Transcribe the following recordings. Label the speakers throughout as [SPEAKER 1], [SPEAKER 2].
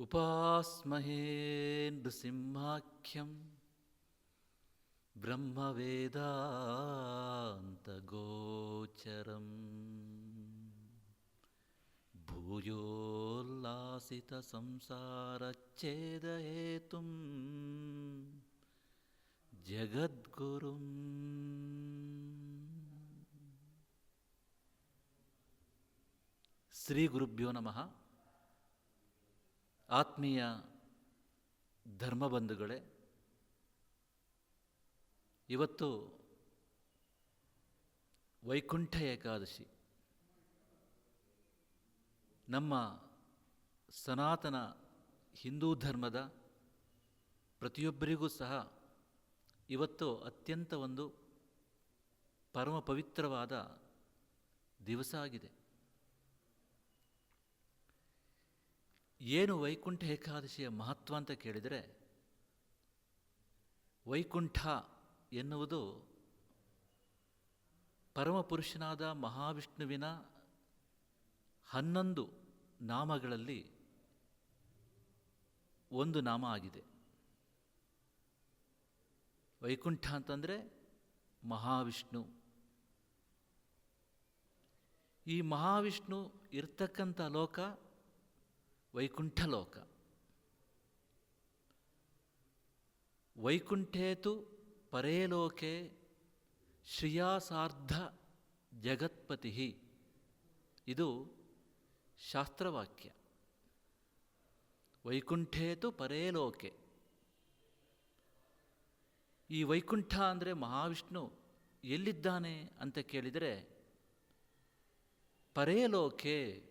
[SPEAKER 1] ఉపాస్మహే నృసింహాఖ్యం బ్రహ్మవేదాంతగోచరం. భూయోల్లాసిత సంసారచ్ఛేదహేతుం జగద్గురుం. శ్రీ గురుభ్యో నమ. ಆತ್ಮೀಯ ಧರ್ಮಬಂಧುಗಳೇ, ಇವತ್ತು ವೈಕುಂಠ ಏಕಾದಶಿ. ನಮ್ಮ ಸನಾತನ ಹಿಂದೂ ಧರ್ಮದ ಪ್ರತಿಯೊಬ್ಬರಿಗೂ ಸಹ ಇವತ್ತು ಅತ್ಯಂತ ಒಂದು ಪರಮ ಪವಿತ್ರವಾದ ದಿವಸ ಆಗಿದೆ. ಏನು ವೈಕುಂಠ ಏಕಾದಶಿಯ ಮಹತ್ವ ಅಂತ ಕೇಳಿದರೆ, ವೈಕುಂಠ ಎನ್ನುವುದು ಪರಮಪುರುಷನಾದ ಮಹಾವಿಷ್ಣುವಿನ ಹನ್ನೊಂದು ನಾಮಗಳಲ್ಲಿ ಒಂದು ನಾಮ ಆಗಿದೆ. ವೈಕುಂಠ ಅಂತಂದರೆ ಮಹಾವಿಷ್ಣು. ಈ ಮಹಾವಿಷ್ಣು ಇರ್ತಕ್ಕಂಥ ಲೋಕ ವೈಕುಂಠ ಲೋಕ ವೈಕುಂಠೇತು ಪರೇಲೋಕೆ ಶ್ರಿಯಾಸಾರ್ಧ ಜಗತ್ಪತಿ. ಇದು ಶಾಸ್ತ್ರವಾಕ್ಯ. ವೈಕುಂಠೇತು ಪರೇಲೋಕೆ. ಈ ವೈಕುಂಠ ಅಂದರೆ ಮಹಾವಿಷ್ಣು ಎಲ್ಲಿದ್ದಾನೆ ಅಂತ ಕೇಳಿದರೆ, ಪರೇಲೋಕೆ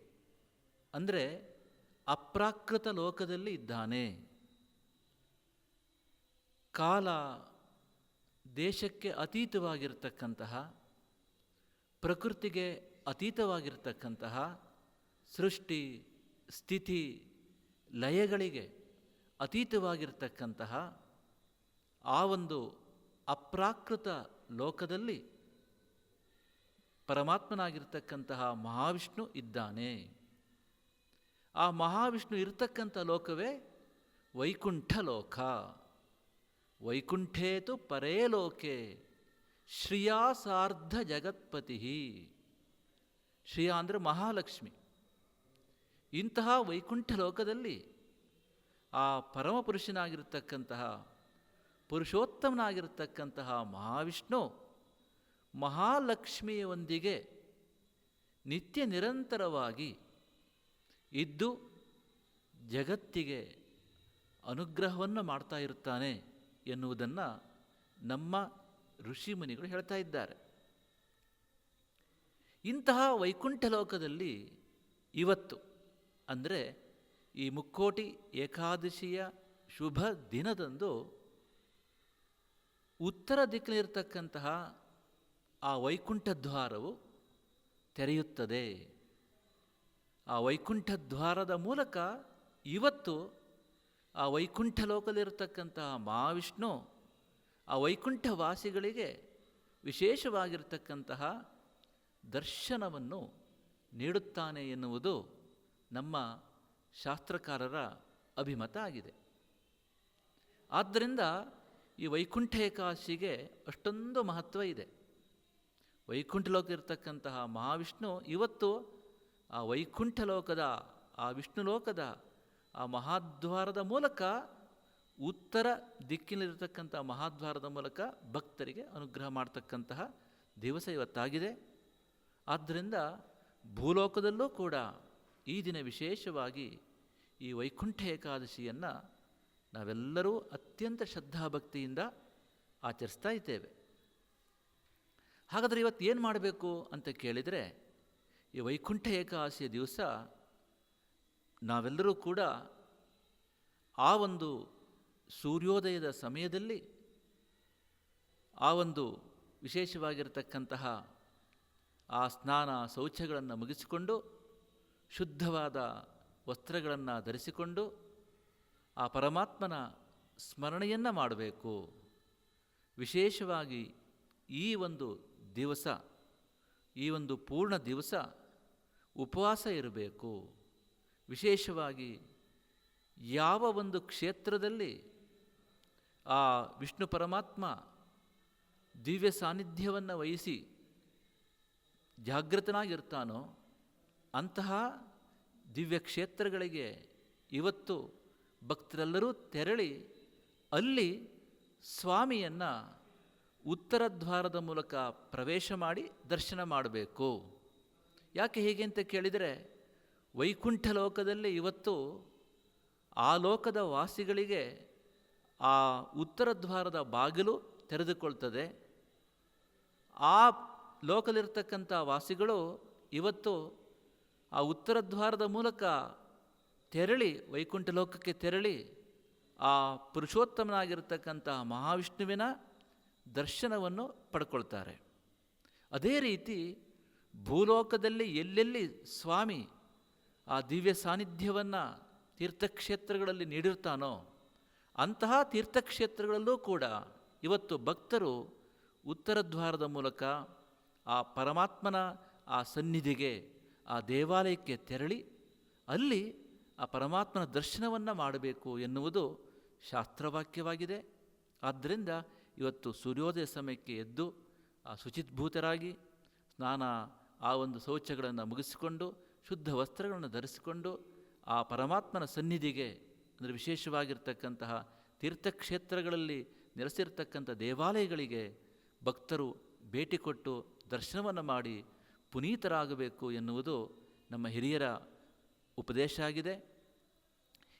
[SPEAKER 1] ಅಂದರೆ ಅಪ್ರಾಕೃತ ಲೋಕದಲ್ಲಿ ಇದ್ದಾನೆ. ಕಾಲ ದೇಶಕ್ಕೆ ಅತೀತವಾಗಿರ್ತಕ್ಕಂತಹ, ಪ್ರಕೃತಿಗೆ ಅತೀತವಾಗಿರ್ತಕ್ಕಂತಹ ಸೃಷ್ಟಿ, ಸ್ಥಿತಿ, ಲಯಗಳಿಗೆ ಅತೀತವಾಗಿರ್ತಕ್ಕಂತಹ ಆ ಒಂದು ಅಪ್ರಾಕೃತ ಲೋಕದಲ್ಲಿ ಪರಮಾತ್ಮನಾಗಿರ್ತಕ್ಕಂತಹ ಮಹಾವಿಷ್ಣು ಇದ್ದಾನೆ. ಆ ಮಹಾವಿಷ್ಣು ಇರತಕ್ಕಂಥ ಲೋಕವೇ ವೈಕುಂಠ ಲೋಕ. ವೈಕುಂಠೇತು ಪರೇ ಲೋಕೆ ಶ್ರಿಯಾಸಾರ್ಧ ಜಗತ್ಪತಿ ಶ್ರಿಯಾ ಅಂದರೆ ಮಹಾಲಕ್ಷ್ಮಿ. ಇಂತಹ ವೈಕುಂಠ ಲೋಕದಲ್ಲಿ ಆ ಪರಮಪುರುಷನಾಗಿರ್ತಕ್ಕಂತಹ ಪುರುಷೋತ್ತಮನಾಗಿರ್ತಕ್ಕಂತಹ ಮಹಾವಿಷ್ಣು ಮಹಾಲಕ್ಷ್ಮಿಯೊಂದಿಗೆ ನಿತ್ಯ ನಿರಂತರವಾಗಿ ಇದ್ದು ಜಗತ್ತಿಗೆ ಅನುಗ್ರಹವನ್ನು ಮಾಡ್ತಾ ಇರುತ್ತಾನೆ ಎನ್ನುವುದನ್ನು ನಮ್ಮ ಋಷಿಮುನಿಗಳು ಹೇಳ್ತಾ ಇದ್ದಾರೆ. ಇಂತಹ ವೈಕುಂಠ ಲೋಕದಲ್ಲಿ ಇವತ್ತು ಅಂದರೆ ಈ ಮುಕ್ಕೋಟಿ ಏಕಾದಶಿಯ ಶುಭ ದಿನದಂದು ಉತ್ತರ ದಿಕ್ಕಿನಲ್ಲಿರ್ತಕ್ಕಂತಹ ಆ ವೈಕುಂಠ ದ್ವಾರವು ತೆರೆಯುತ್ತದೆ. ಆ ವೈಕುಂಠ ದ್ವಾರದ ಮೂಲಕ ಇವತ್ತು ಆ ವೈಕುಂಠ ಲೋಕದಲ್ಲಿರತಕ್ಕಂತಹ ಮಹಾವಿಷ್ಣು ಆ ವೈಕುಂಠ ವಾಸಿಗಳಿಗೆ ವಿಶೇಷವಾಗಿರ್ತಕ್ಕಂತಹ ದರ್ಶನವನ್ನು ನೀಡುತ್ತಾನೆ ಎನ್ನುವುದು ನಮ್ಮ ಶಾಸ್ತ್ರಕಾರರ ಅಭಿಮತ ಆಗಿದೆ. ಆದ್ದರಿಂದ ಈ ವೈಕುಂಠ ಏಕಾದಶಿಗೆ ಅಷ್ಟೊಂದು ಮಹತ್ವ ಇದೆ. ವೈಕುಂಠ ಲೋಕ ಇರತಕ್ಕಂತಹ ಮಹಾವಿಷ್ಣು ಇವತ್ತು ಆ ವೈಕುಂಠ ಲೋಕದ ಆ ವಿಷ್ಣು ಲೋಕದ ಆ ಮಹಾದ್ವಾರದ ಮೂಲಕ ಉತ್ತರ ದಿಕ್ಕಿನಲ್ಲಿರತಕ್ಕಂಥ ಮಹಾದ್ವಾರದ ಮೂಲಕ ಭಕ್ತರಿಗೆ ಅನುಗ್ರಹ ಮಾಡ್ತಕ್ಕಂತಹ ದಿವಸ ಇವತ್ತಾಗಿದೆ. ಆದ್ದರಿಂದ ಭೂಲೋಕದಲ್ಲೂ ಕೂಡ ಈ ದಿನ ವಿಶೇಷವಾಗಿ ಈ ವೈಕುಂಠ ಏಕಾದಶಿಯನ್ನು ನಾವೆಲ್ಲರೂ ಅತ್ಯಂತ ಶ್ರದ್ಧಾಭಕ್ತಿಯಿಂದ ಆಚರಿಸ್ತಾ ಇದ್ದೇವೆ. ಹಾಗಾದರೆ ಇವತ್ತು ಏನು ಮಾಡಬೇಕು ಅಂತ ಕೇಳಿದರೆ ಈ ವೈಕುಂಠ ಏಕಾದಶಿಯ ದಿವಸ ನಾವೆಲ್ಲರೂ ಕೂಡ ಆ ಒಂದು ಸೂರ್ಯೋದಯದ ಸಮಯದಲ್ಲಿ ಆ ಒಂದು ವಿಶೇಷವಾಗಿರತಕ್ಕಂತಹ ಆ ಸ್ನಾನ ಶೌಚಗಳನ್ನು ಮುಗಿಸಿಕೊಂಡು ಶುದ್ಧವಾದ ವಸ್ತ್ರಗಳನ್ನು ಧರಿಸಿಕೊಂಡು ಆ ಪರಮಾತ್ಮನ ಸ್ಮರಣೆಯನ್ನು ಮಾಡಬೇಕು. ವಿಶೇಷವಾಗಿ ಈ ಒಂದು ದಿವಸ, ಈ ಒಂದು ಪೂರ್ಣ ದಿವಸ ಉಪವಾಸ ಇರಬೇಕು. ವಿಶೇಷವಾಗಿ ಯಾವ ಒಂದು ಕ್ಷೇತ್ರದಲ್ಲಿ ಆ ವಿಷ್ಣು ಪರಮಾತ್ಮ ದಿವ್ಯ ಸಾನ್ನಿಧ್ಯವನ್ನು ವಹಿಸಿ ಜಾಗೃತನಾಗಿರ್ತಾನೋ, ಅಂತಹ ದಿವ್ಯ ಕ್ಷೇತ್ರಗಳಿಗೆ ಇವತ್ತು ಭಕ್ತರೆಲ್ಲರೂ ತೆರಳಿ ಅಲ್ಲಿ ಸ್ವಾಮಿಯನ್ನು ಉತ್ತರ ದ್ವಾರದ ಮೂಲಕ ಪ್ರವೇಶ ಮಾಡಿ ದರ್ಶನ ಮಾಡಬೇಕು. ಯಾಕೆ ಹೀಗೆ ಅಂತ ಕೇಳಿದರೆ, ವೈಕುಂಠ ಲೋಕದಲ್ಲಿ ಇವತ್ತು ಆ ಲೋಕದ ವಾಸಿಗಳಿಗೆ ಆ ಉತ್ತರ ದ್ವಾರದ ಬಾಗಿಲು ತೆರೆದುಕೊಳ್ತದೆ. ಆ ಲೋಕದಲ್ಲಿರ್ತಕ್ಕಂಥ ವಾಸಿಗಳು ಇವತ್ತು ಆ ಉತ್ತರ ದ್ವಾರದ ಮೂಲಕ ತೆರಳಿ, ವೈಕುಂಠ ಲೋಕಕ್ಕೆ ತೆರಳಿ ಆ ಪುರುಷೋತ್ತಮನಾಗಿರ್ತಕ್ಕಂಥ ಮಹಾವಿಷ್ಣುವಿನ ದರ್ಶನವನ್ನು ಪಡ್ಕೊಳ್ತಾರೆ. ಅದೇ ರೀತಿ ಭೂಲೋಕದಲ್ಲಿ ಎಲ್ಲೆಲ್ಲಿ ಸ್ವಾಮಿ ಆ ದಿವ್ಯ ಸಾನ್ನಿಧ್ಯವನ್ನು ತೀರ್ಥಕ್ಷೇತ್ರಗಳಲ್ಲಿ ನೀಡಿರ್ತಾನೋ ಅಂತಹ ತೀರ್ಥಕ್ಷೇತ್ರಗಳಲ್ಲೂ ಕೂಡ ಇವತ್ತು ಭಕ್ತರು ಉತ್ತರ ದ್ವಾರದ ಮೂಲಕ ಆ ಪರಮಾತ್ಮನ ಆ ಸನ್ನಿಧಿಗೆ, ಆ ದೇವಾಲಯಕ್ಕೆ ತೆರಳಿ ಅಲ್ಲಿ ಆ ಪರಮಾತ್ಮನ ದರ್ಶನವನ್ನು ಮಾಡಬೇಕು ಎನ್ನುವುದು ಶಾಸ್ತ್ರವಾಕ್ಯವಾಗಿದೆ. ಆದ್ದರಿಂದ ಇವತ್ತು ಸೂರ್ಯೋದಯ ಸಮಯಕ್ಕೆ ಎದ್ದು ಆ ಶುಚಿತ್ಭೂತರಾಗಿ ಸ್ನಾನ ಆ ಒಂದು ಶೌಚಗಳನ್ನು ಮುಗಿಸಿಕೊಂಡು, ಶುದ್ಧ ವಸ್ತ್ರಗಳನ್ನು ಧರಿಸಿಕೊಂಡು, ಆ ಪರಮಾತ್ಮನ ಸನ್ನಿಧಿಗೆ ಅಂದರೆ ವಿಶೇಷವಾಗಿರ್ತಕ್ಕಂತಹ ತೀರ್ಥಕ್ಷೇತ್ರಗಳಲ್ಲಿ ನೆಲೆಸಿರ್ತಕ್ಕಂಥ ದೇವಾಲಯಗಳಿಗೆ ಭಕ್ತರು ಭೇಟಿ ಕೊಟ್ಟು ದರ್ಶನವನ್ನು ಮಾಡಿ ಪುನೀತರಾಗಬೇಕು ಎನ್ನುವುದು ನಮ್ಮ ಹಿರಿಯರ ಉಪದೇಶ ಆಗಿದೆ.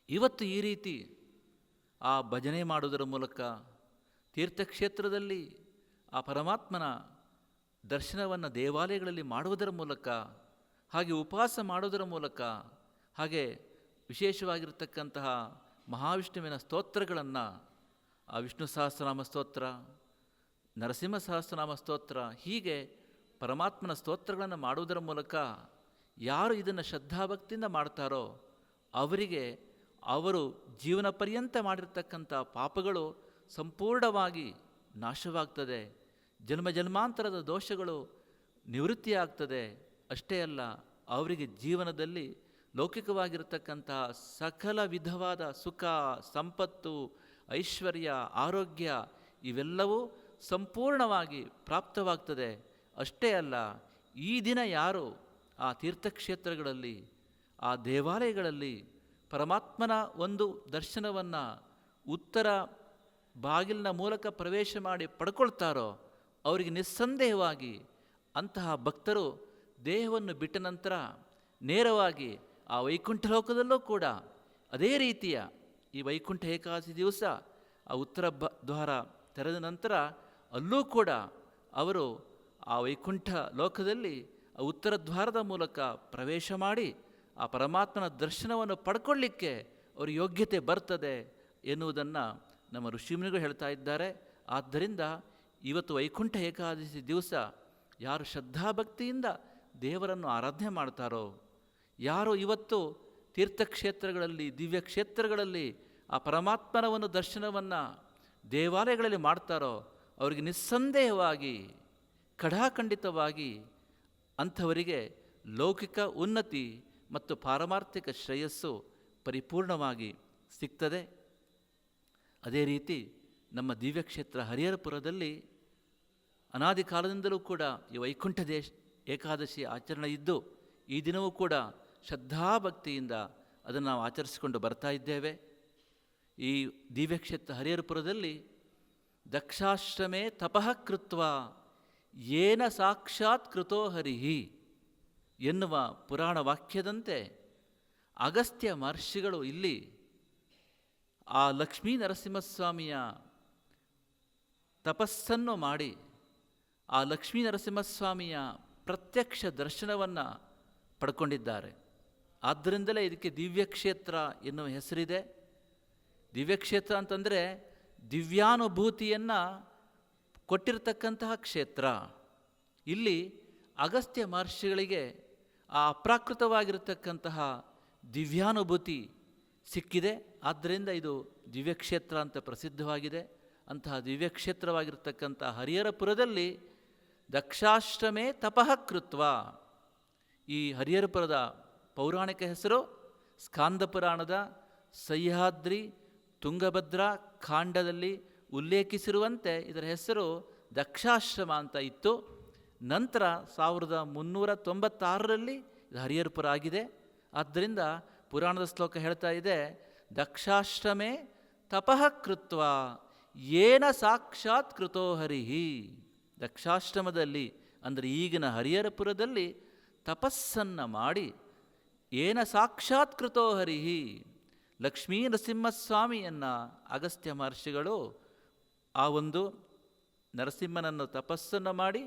[SPEAKER 1] ಇವತ್ತು ಈ ರೀತಿ ಆ ಭಜನೆ ಮಾಡುವುದರ ಮೂಲಕ ತೀರ್ಥಕ್ಷೇತ್ರದಲ್ಲಿ ಆ ಪರಮಾತ್ಮನ ದರ್ಶನವನ್ನು ದೇವಾಲಯಗಳಲ್ಲಿ ಮಾಡುವುದರ ಮೂಲಕ, ಹಾಗೆ ಉಪವಾಸ ಮಾಡುವುದರ ಮೂಲಕ, ಹಾಗೆ ವಿಶೇಷವಾಗಿರತಕ್ಕಂತಹ ಮಹಾವಿಷ್ಣುವಿನ ಸ್ತೋತ್ರಗಳನ್ನು, ಆ ವಿಷ್ಣು ಸಹಸ್ರನಾಮ ಸ್ತೋತ್ರ, ನರಸಿಂಹ ಸಹಸ್ರನಾಮ ಸ್ತೋತ್ರ, ಹೀಗೆ ಪರಮಾತ್ಮನ ಸ್ತೋತ್ರಗಳನ್ನು ಮಾಡುವುದರ ಮೂಲಕ ಯಾರು ಇದನ್ನು ಶ್ರದ್ಧಾಭಕ್ತಿಯಿಂದ ಮಾಡ್ತಾರೋ ಅವರಿಗೆ ಅವರು ಜೀವನ ಪರ್ಯಂತ ಮಾಡಿರ್ತಕ್ಕಂಥ ಪಾಪಗಳು ಸಂಪೂರ್ಣವಾಗಿ ನಾಶವಾಗ್ತದೆ. ಜನ್ಮ ಜನ್ಮಾಂತರದ ದೋಷಗಳು ನಿವೃತ್ತಿಯಾಗ್ತದೆ ಅಷ್ಟೇ ಅಲ್ಲ, ಅವರಿಗೆ ಜೀವನದಲ್ಲಿ ಲೌಕಿಕವಾಗಿರತಕ್ಕಂತಹ ಸಕಲ ವಿಧವಾದ ಸುಖ, ಸಂಪತ್ತು, ಐಶ್ವರ್ಯ, ಆರೋಗ್ಯ ಇವೆಲ್ಲವೂ ಸಂಪೂರ್ಣವಾಗಿ ಪ್ರಾಪ್ತವಾಗ್ತದೆ. ಅಷ್ಟೇ ಅಲ್ಲ, ಈ ದಿನ ಯಾರು ಆ ತೀರ್ಥಕ್ಷೇತ್ರಗಳಲ್ಲಿ, ಆ ದೇವಾಲಯಗಳಲ್ಲಿ ಪರಮಾತ್ಮನ ಒಂದು ದರ್ಶನವನ್ನು ಉತ್ತರ ಬಾಗಿಲಿನ ಮೂಲಕ ಪ್ರವೇಶ ಮಾಡಿ ಪಡ್ಕೊಳ್ತಾರೋ ಅವರಿಗೆ ನಿಸ್ಸಂದೇಹವಾಗಿ ಅಂತಹ ಭಕ್ತರು ದೇಹವನ್ನು ಬಿಟ್ಟ ನಂತರ ನೇರವಾಗಿ ಆ ವೈಕುಂಠ ಲೋಕದಲ್ಲೂ ಕೂಡ ಅದೇ ರೀತಿಯ ಈ ವೈಕುಂಠ ಏಕಾದಶಿ ದಿವಸ, ಆ ಉತ್ತರ ಬ, ದ್ವಾರ ತೆರೆದ ನಂತರ ಅಲ್ಲೂ ಕೂಡ ಅವರು ಆ ವೈಕುಂಠ ಲೋಕದಲ್ಲಿ ಆ ಉತ್ತರ ದ್ವಾರದ ಮೂಲಕ ಪ್ರವೇಶ ಮಾಡಿ ಆ ಪರಮಾತ್ಮನ ದರ್ಶನವನ್ನು ಪಡ್ಕೊಳ್ಳಿಕ್ಕೆ ಅವ್ರ ಯೋಗ್ಯತೆ ಬರ್ತದೆ ಎನ್ನುವುದನ್ನು ನಮ್ಮ ಋಷಿಮುನಿಗಳು ಹೇಳ್ತಾ ಇದ್ದಾರೆ. ಆದ್ದರಿಂದ ಇವತ್ತು ವೈಕುಂಠ ಏಕಾದಶಿ ದಿವಸ ಯಾರು ಶ್ರದ್ಧಾಭಕ್ತಿಯಿಂದ ದೇವರನ್ನು ಆರಾಧನೆ ಮಾಡ್ತಾರೋ, ಯಾರು ಇವತ್ತು ತೀರ್ಥಕ್ಷೇತ್ರಗಳಲ್ಲಿ ದಿವ್ಯ ಕ್ಷೇತ್ರಗಳಲ್ಲಿ ಆ ಪರಮಾತ್ಮನ ಒಂದು ದರ್ಶನವನ್ನು ದೇವಾಲಯಗಳಲ್ಲಿ ಮಾಡ್ತಾರೋ, ಅವರಿಗೆ ನಿಸ್ಸಂದೇಹವಾಗಿ, ಕಡಾಖಂಡಿತವಾಗಿ ಅಂಥವರಿಗೆ ಲೌಕಿಕ ಉನ್ನತಿ ಮತ್ತು ಪಾರಮಾರ್ಥಿಕ ಶ್ರೇಯಸ್ಸು ಪರಿಪೂರ್ಣವಾಗಿ ಸಿಗ್ತದೆ. ಅದೇ ರೀತಿ ನಮ್ಮ ದಿವ್ಯಕ್ಷೇತ್ರ ಹರಿಹರಪುರದಲ್ಲಿ ಅನಾದಿ ಕಾಲದಿಂದಲೂ ಕೂಡ ಈ ವೈಕುಂಠ ದೇಶ, ಏಕಾದಶಿ ಆಚರಣೆ ಇದ್ದು, ಈ ದಿನವೂ ಕೂಡ ಶ್ರದ್ಧಾಭಕ್ತಿಯಿಂದ ಅದನ್ನು ನಾವು ಆಚರಿಸಿಕೊಂಡು ಬರ್ತಾ ಇದ್ದೇವೆ. ಈ ದಿವ್ಯಕ್ಷೇತ್ರ ಹರಿಹರಪುರದಲ್ಲಿ ದಕ್ಷಾಶ್ರಮೇ ತಪಃ ಕೃತ್ವ ಏನ ಸಾಕ್ಷಾತ್ ಕೃತೋ ಹರಿಹಿ ಎನ್ನುವ ಪುರಾಣ ವಾಕ್ಯದಂತೆ ಅಗಸ್ತ್ಯ ಮಹರ್ಷಿಗಳು ಇಲ್ಲಿ ಆ ಲಕ್ಷ್ಮೀ ನರಸಿಂಹಸ್ವಾಮಿಯ ತಪಸ್ಸನ್ನು ಮಾಡಿ ಆ ಲಕ್ಷ್ಮೀ ನರಸಿಂಹಸ್ವಾಮಿಯ ಪ್ರತ್ಯಕ್ಷ ದರ್ಶನವನ್ನು ಪಡ್ಕೊಂಡಿದ್ದಾರೆ. ಆದ್ದರಿಂದಲೇ ಇದಕ್ಕೆ ದಿವ್ಯಕ್ಷೇತ್ರ ಎನ್ನುವ ಹೆಸರಿದೆ. ದಿವ್ಯಕ್ಷೇತ್ರ ಅಂತಂದರೆ ದಿವ್ಯಾನುಭೂತಿಯನ್ನು ಕೊಟ್ಟಿರತಕ್ಕಂತಹ ಕ್ಷೇತ್ರ. ಇಲ್ಲಿ ಅಗಸ್ತ್ಯ ಮಹರ್ಷಿಗಳಿಗೆ ಆ ಅಪ್ರಾಕೃತವಾಗಿರತಕ್ಕಂತಹ ದಿವ್ಯಾನುಭೂತಿ ಸಿಕ್ಕಿದೆ. ಆದ್ದರಿಂದ ಇದು ದಿವ್ಯಕ್ಷೇತ್ರ ಅಂತ ಪ್ರಸಿದ್ಧವಾಗಿದೆ. ಅಂತಹ ದಿವ್ಯಕ್ಷೇತ್ರವಾಗಿರ್ತಕ್ಕಂಥ ಹರಿಹರಪುರದಲ್ಲಿ ದಕ್ಷಾಶ್ರಮೇ ತಪಃ ಕೃತ್ವ. ಈ ಹರಿಹರಪುರದ ಪೌರಾಣಿಕ ಹೆಸರು ಸ್ಕಾಂದ ಪುರಾಣದ ಸಹ್ಯಾದ್ರಿ ತುಂಗಭದ್ರಾ ಖಾಂಡದಲ್ಲಿ ಉಲ್ಲೇಖಿಸಿರುವಂತೆ ಇದರ ಹೆಸರು ದಕ್ಷಾಶ್ರಮ ಅಂತ ಇತ್ತು. ನಂತರ ಸಾವಿರದ ಮುನ್ನೂರ ತೊಂಬತ್ತಾರರಲ್ಲಿ ಹರಿಹರಪುರ ಆಗಿದೆ. ಆದ್ದರಿಂದ ಪುರಾಣದ ಶ್ಲೋಕ ಹೇಳ್ತಾ ಇದೆ ದಕ್ಷಾಶ್ರಮೇ ತಪಃ ಕೃತ್ವ, ಏನ ಸಾಕ್ಷಾತ್ ಕೃತೋ ಹರಿಹಿ ದಕ್ಷಾಶ್ರಮದಲ್ಲಿ, ಅಂದರೆ ಈಗಿನ ಹರಿಹರಪುರದಲ್ಲಿ ತಪಸ್ಸನ್ನು ಮಾಡಿ, ಏನ ಸಾಕ್ಷಾತ್ಕೃತೋ ಹರಿಹಿ, ಲಕ್ಷ್ಮೀ ನರಸಿಂಹಸ್ವಾಮಿಯನ್ನು ಅಗಸ್ತ್ಯ ಮಹರ್ಷಿಗಳು ಆ ಒಂದು ನರಸಿಂಹನನ್ನು ತಪಸ್ಸನ್ನು ಮಾಡಿ,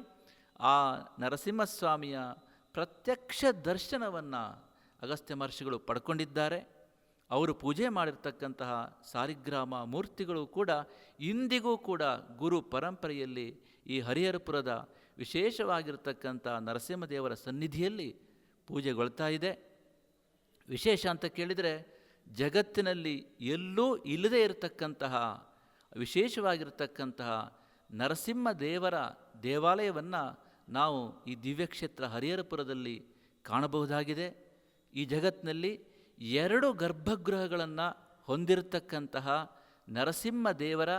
[SPEAKER 1] ಆ ನರಸಿಂಹಸ್ವಾಮಿಯ ಪ್ರತ್ಯಕ್ಷ ದರ್ಶನವನ್ನು ಅಗಸ್ತ್ಯ ಮಹರ್ಷಿಗಳು ಪಡ್ಕೊಂಡಿದ್ದಾರೆ. ಅವರು ಪೂಜೆ ಮಾಡಿರ್ತಕ್ಕಂತಹ ಸಾರಿಗ್ರಾಮ ಮೂರ್ತಿಗಳು ಕೂಡ ಇಂದಿಗೂ ಕೂಡ ಗುರು ಪರಂಪರೆಯಲ್ಲಿ ಈ ಹರಿಹರಪುರದ ವಿಶೇಷವಾಗಿರ್ತಕ್ಕಂಥ ನರಸಿಂಹದೇವರ ಸನ್ನಿಧಿಯಲ್ಲಿ ಪೂಜೆಗೊಳ್ತಾ ಇದೆ. ವಿಶೇಷ ಅಂತ ಕೇಳಿದರೆ ಜಗತ್ತಿನಲ್ಲಿ ಎಲ್ಲೂ ಇಲ್ಲದೇ ಇರತಕ್ಕಂತಹ, ವಿಶೇಷವಾಗಿರ್ತಕ್ಕಂತಹ ನರಸಿಂಹ ದೇವರ ದೇವಾಲಯವನ್ನು ನಾವು ಈ ದಿವ್ಯಕ್ಷೇತ್ರ ಹರಿಹರಪುರದಲ್ಲಿ ಕಾಣಬಹುದಾಗಿದೆ. ಈ ಜಗತ್ತಿನಲ್ಲಿ ಎರಡು ಗರ್ಭಗೃಹಗಳನ್ನು ಹೊಂದಿರತಕ್ಕಂತಹ ನರಸಿಂಹ ದೇವರ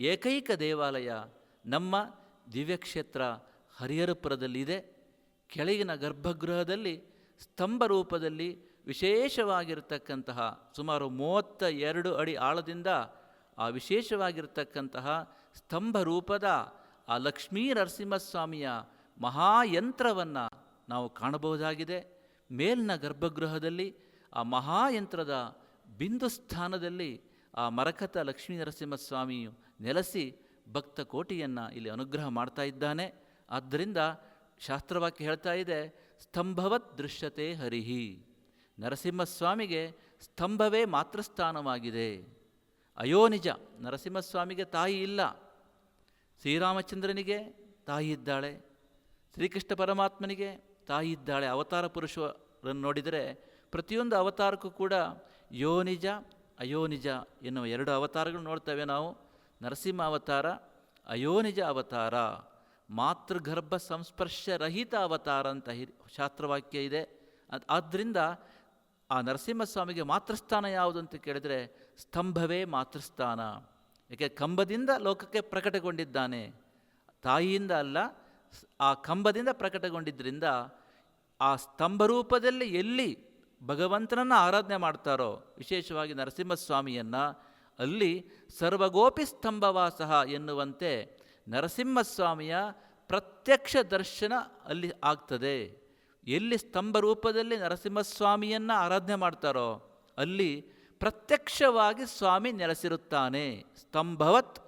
[SPEAKER 1] ಏಕೈಕ ದೇವಾಲಯ ನಮ್ಮ ದಿವ್ಯಕ್ಷೇತ್ರ ಹರಿಹರಪುರದಲ್ಲಿದೆ. ಕೆಳಗಿನ ಗರ್ಭಗೃಹದಲ್ಲಿ ಸ್ತಂಭ ರೂಪದಲ್ಲಿ ವಿಶೇಷವಾಗಿರತಕ್ಕಂತಹ ಸುಮಾರು ಮೂವತ್ತ ಎರಡು ಅಡಿ ಆಳದಿಂದ ಆ ವಿಶೇಷವಾಗಿರ್ತಕ್ಕಂತಹ ಸ್ತಂಭ ರೂಪದ ಆ ಲಕ್ಷ್ಮೀ ನರಸಿಂಹಸ್ವಾಮಿಯ ಮಹಾಯಂತ್ರವನ್ನು ನಾವು ಕಾಣಬಹುದಾಗಿದೆ. ಮೇಲಿನ ಗರ್ಭಗೃಹದಲ್ಲಿ ಆ ಮಹಾಯಂತ್ರದ ಬಿಂದು ಸ್ಥಾನದಲ್ಲಿ ಆ ಮರಕತ ಲಕ್ಷ್ಮೀ ನರಸಿಂಹಸ್ವಾಮಿಯು ನೆಲೆಸಿ ಭಕ್ತ ಕೋಟಿಯನ್ನು ಇಲ್ಲಿ ಅನುಗ್ರಹ ಮಾಡ್ತಾ ಇದ್ದಾನೆ. ಆದ್ದರಿಂದ ಶಾಸ್ತ್ರವಾಕ್ಯ ಹೇಳ್ತಾ ಇದೆ, ಸ್ತಂಭವತ್ ದೃಶ್ಯತೆ ಹರಿಹಿ. ನರಸಿಂಹಸ್ವಾಮಿಗೆ ಸ್ತಂಭವೇ ಮಾತೃಸ್ಥಾನವಾಗಿದೆ. ಅಯೋ ನಿಜ, ನರಸಿಂಹಸ್ವಾಮಿಗೆ ತಾಯಿ ಇಲ್ಲ. ಶ್ರೀರಾಮಚಂದ್ರನಿಗೆ ತಾಯಿ ಇದ್ದಾಳೆ. ಶ್ರೀಕೃಷ್ಣ ಪರಮಾತ್ಮನಿಗೆ ತಾಯಿ ಇದ್ದಾಳೆ. ಅವತಾರ ಪುರುಷರನ್ನು ನೋಡಿದರೆ ಪ್ರತಿಯೊಂದು ಅವತಾರಕ್ಕೂ ಕೂಡ ಯೋನಿಜ ಅಯೋನಿಜ ಎನ್ನುವ ಎರಡು ಅವತಾರಗಳು ನೋಡ್ತೇವೆ ನಾವು. ನರಸಿಂಹ ಅವತಾರ ಅಯೋನಿಜ ಅವತಾರ, ಮಾತೃಗರ್ಭ ಸಂಸ್ಪರ್ಶರಹಿತ ಅವತಾರ ಅಂತ ಹಿ ಶಾಸ್ತ್ರವಾಕ್ಯ ಇದೆ. ಆದ್ದರಿಂದ ಆ ನರಸಿಂಹಸ್ವಾಮಿಗೆ ಮಾತೃಸ್ಥಾನ ಯಾವುದು ಅಂತ ಕೇಳಿದರೆ ಸ್ತಂಭವೇ ಮಾತೃಸ್ಥಾನ. ಏಕೆ ಕಂಬದಿಂದ ಲೋಕಕ್ಕೆ ಪ್ರಕಟಗೊಂಡಿದ್ದಾನೆ. ತಾಯಿಯಿಂದ ಅಲ್ಲ ಆ ಕಂಬದಿಂದ ಪ್ರಕಟಗೊಂಡಿದ್ದರಿಂದ ಆ ಸ್ತಂಭ ರೂಪದಲ್ಲಿ ಎಲ್ಲಿ ಭಗವಂತನನ್ನು ಆರಾಧನೆ ಮಾಡ್ತಾರೋ ವಿಶೇಷವಾಗಿ ನರಸಿಂಹಸ್ವಾಮಿಯನ್ನು ಅಲ್ಲಿ ಸರ್ವಗೋಪಿ ಸ್ತಂಭವಾಸ ಎನ್ನುವಂತೆ ನರಸಿಂಹಸ್ವಾಮಿಯ ಪ್ರತ್ಯಕ್ಷ ದರ್ಶನ ಅಲ್ಲಿ ಆಗ್ತದೆ. ಎಲ್ಲಿ ಸ್ತಂಭ ರೂಪದಲ್ಲಿ ನರಸಿಂಹಸ್ವಾಮಿಯನ್ನು ಆರಾಧನೆ ಮಾಡ್ತಾರೋ ಅಲ್ಲಿ ಪ್ರತ್ಯಕ್ಷವಾಗಿ ಸ್ವಾಮಿ ನೆಲೆಸಿರುತ್ತಾನೆ. ಸ್ತಂಭವತ್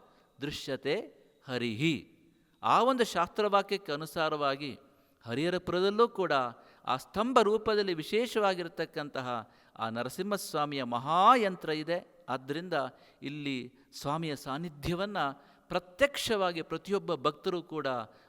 [SPEAKER 1] ದೃಶ್ಯತೆ ಹರಿಹಿ. ಆ ಒಂದು ಶಾಸ್ತ್ರವಾಕ್ಯಕ್ಕೆ ಅನುಸಾರವಾಗಿ ಹರಿಹರಪುರದಲ್ಲೂ ಕೂಡ ಆ ಸ್ತಂಭ ರೂಪದಲ್ಲಿ ವಿಶೇಷವಾಗಿರತಕ್ಕಂತಹ ಆ ನರಸಿಂಹಸ್ವಾಮಿಯ ಮಹಾಯಂತ್ರ ಇದೆ. ಆದ್ದರಿಂದ ಇಲ್ಲಿ ಸ್ವಾಮಿಯ ಸಾನ್ನಿಧ್ಯವನ್ನು ಪ್ರತ್ಯಕ್ಷವಾಗಿ ಪ್ರತಿಯೊಬ್ಬ ಭಕ್ತರು ಕೂಡ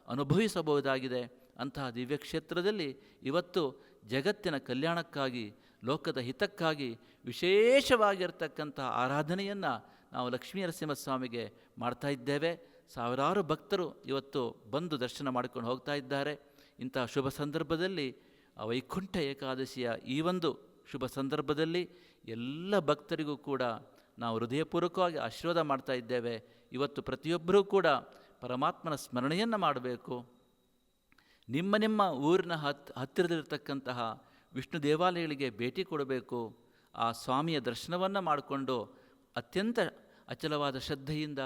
[SPEAKER 1] ಅನುಭವಿಸಬಹುದಾಗಿದೆ. ಅಂತಹ ದಿವ್ಯಕ್ಷೇತ್ರದಲ್ಲಿ ಇವತ್ತು ಜಗತ್ತಿನ ಕಲ್ಯಾಣಕ್ಕಾಗಿ, ಲೋಕದ ಹಿತಕ್ಕಾಗಿ ವಿಶೇಷವಾಗಿರ್ತಕ್ಕಂತಹ ಆರಾಧನೆಯನ್ನು ನಾವು ಲಕ್ಷ್ಮೀ ನರಸಿಂಹಸ್ವಾಮಿಗೆ ಮಾಡ್ತಾ ಇದ್ದೇವೆ. ಸಾವಿರಾರು ಭಕ್ತರು ಇವತ್ತು ಬಂದು ದರ್ಶನ ಮಾಡಿಕೊಂಡು ಹೋಗ್ತಾ ಇದ್ದಾರೆ. ಇಂತಹ ಶುಭ ಸಂದರ್ಭದಲ್ಲಿ ವೈಕುಂಠ ಏಕಾದಶಿಯ ಈ ಒಂದು ಶುಭ ಸಂದರ್ಭದಲ್ಲಿ ಎಲ್ಲ ಭಕ್ತರಿಗೂ ಕೂಡ ನಾವು ಹೃದಯಪೂರ್ವಕವಾಗಿ ಆಶೀರ್ವಾದ ಮಾಡ್ತಾ ಇದ್ದೇವೆ. ಇವತ್ತು ಪ್ರತಿಯೊಬ್ಬರೂ ಕೂಡ ಪರಮಾತ್ಮನ ಸ್ಮರಣೆಯನ್ನು ಮಾಡಬೇಕು. ನಿಮ್ಮ ನಿಮ್ಮ ಊರಿನ ಹತ್, ಹತ್ತಿರದಲ್ಲಿರ್ತಕ್ಕಂತಹ ವಿಷ್ಣು ದೇವಾಲಯಗಳಿಗೆ ಭೇಟಿ ಕೊಡಬೇಕು. ಆ ಸ್ವಾಮಿಯ ದರ್ಶನವನ್ನು ಮಾಡಿಕೊಂಡು ಅತ್ಯಂತ ಅಚಲವಾದ ಶ್ರದ್ಧೆಯಿಂದ,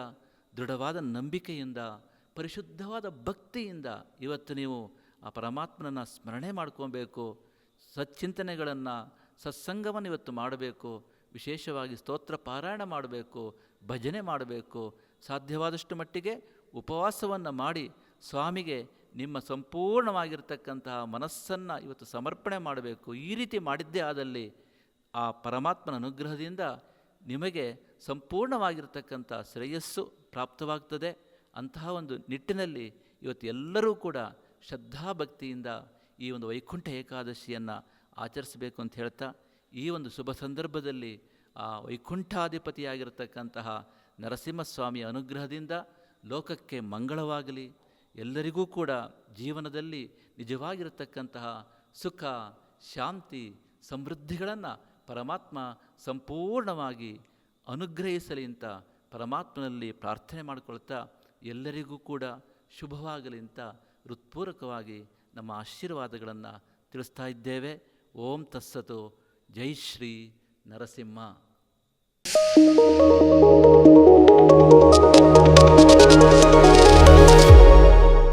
[SPEAKER 1] ದೃಢವಾದ ನಂಬಿಕೆಯಿಂದ, ಪರಿಶುದ್ಧವಾದ ಭಕ್ತಿಯಿಂದ ಇವತ್ತು ನೀವು ಆ ಪರಮಾತ್ಮನನ್ನು ಸ್ಮರಣೆ ಮಾಡ್ಕೊಬೇಕು. ಸಚ್ಚಿಂತನೆಗಳನ್ನು ಸತ್ಸಂಗವನ್ನು ಇವತ್ತು ಮಾಡಬೇಕು, ವಿಶೇಷವಾಗಿ ಸ್ತೋತ್ರ ಪಾರಾಯಣ ಮಾಡಬೇಕು, ಭಜನೆ ಮಾಡಬೇಕು, ಸಾಧ್ಯವಾದಷ್ಟು ಮಟ್ಟಿಗೆ ಉಪವಾಸವನ್ನು ಮಾಡಿ ಸ್ವಾಮಿಗೆ ನಿಮ್ಮ ಸಂಪೂರ್ಣವಾಗಿರ್ತಕ್ಕಂತಹ ಮನಸ್ಸನ್ನು ಇವತ್ತು ಸಮರ್ಪಣೆ ಮಾಡಬೇಕು. ಈ ರೀತಿ ಮಾಡಿದ್ದೇ ಆದಲ್ಲಿ ಆ ಪರಮಾತ್ಮನ ಅನುಗ್ರಹದಿಂದ ನಿಮಗೆ ಸಂಪೂರ್ಣವಾಗಿರ್ತಕ್ಕಂಥ ಶ್ರೇಯಸ್ಸು ಪ್ರಾಪ್ತವಾಗ್ತದೆ. ಅಂತಹ ಒಂದು ನಿಟ್ಟಿನಲ್ಲಿ ಇವತ್ತು ಎಲ್ಲರೂ ಕೂಡ ಶ್ರದ್ಧಾಭಕ್ತಿಯಿಂದ ಈ ಒಂದು ವೈಕುಂಠ ಏಕಾದಶಿಯನ್ನು ಆಚರಿಸಬೇಕು ಅಂತ ಹೇಳ್ತಾ ಈ ಒಂದು ಶುಭ ಸಂದರ್ಭದಲ್ಲಿ ಆ ವೈಕುಂಠಾಧಿಪತಿಯಾಗಿರ್ತಕ್ಕಂತಹ ನರಸಿಂಹಸ್ವಾಮಿಯ ಅನುಗ್ರಹದಿಂದ ಲೋಕಕ್ಕೆ ಮಂಗಳವಾಗಲಿ. ಎಲ್ಲರಿಗೂ ಕೂಡ ಜೀವನದಲ್ಲಿ ನಿಜವಾಗಿರತಕ್ಕಂತಹ ಸುಖ, ಶಾಂತಿ, ಸಮೃದ್ಧಿಗಳನ್ನು ಪರಮಾತ್ಮ ಸಂಪೂರ್ಣವಾಗಿ ಅನುಗ್ರಹಿಸಲಿ ಅಂತ ಪರಮಾತ್ಮನಲ್ಲಿ ಪ್ರಾರ್ಥನೆ ಮಾಡಿಕೊಳ್ತಾ ಎಲ್ಲರಿಗೂ ಕೂಡ ಶುಭವಾಗಲಿ ಅಂತ ಹೃತ್ಪೂರ್ವಕವಾಗಿ ನಮ್ಮ ಆಶೀರ್ವಾದಗಳನ್ನು ತಿಳಿಸ್ತಾ ಇದ್ದೇವೆ. ಓಂ ತಸ್ಸತು ಜೈ ಶ್ರೀ ನರಸಿಂಹ.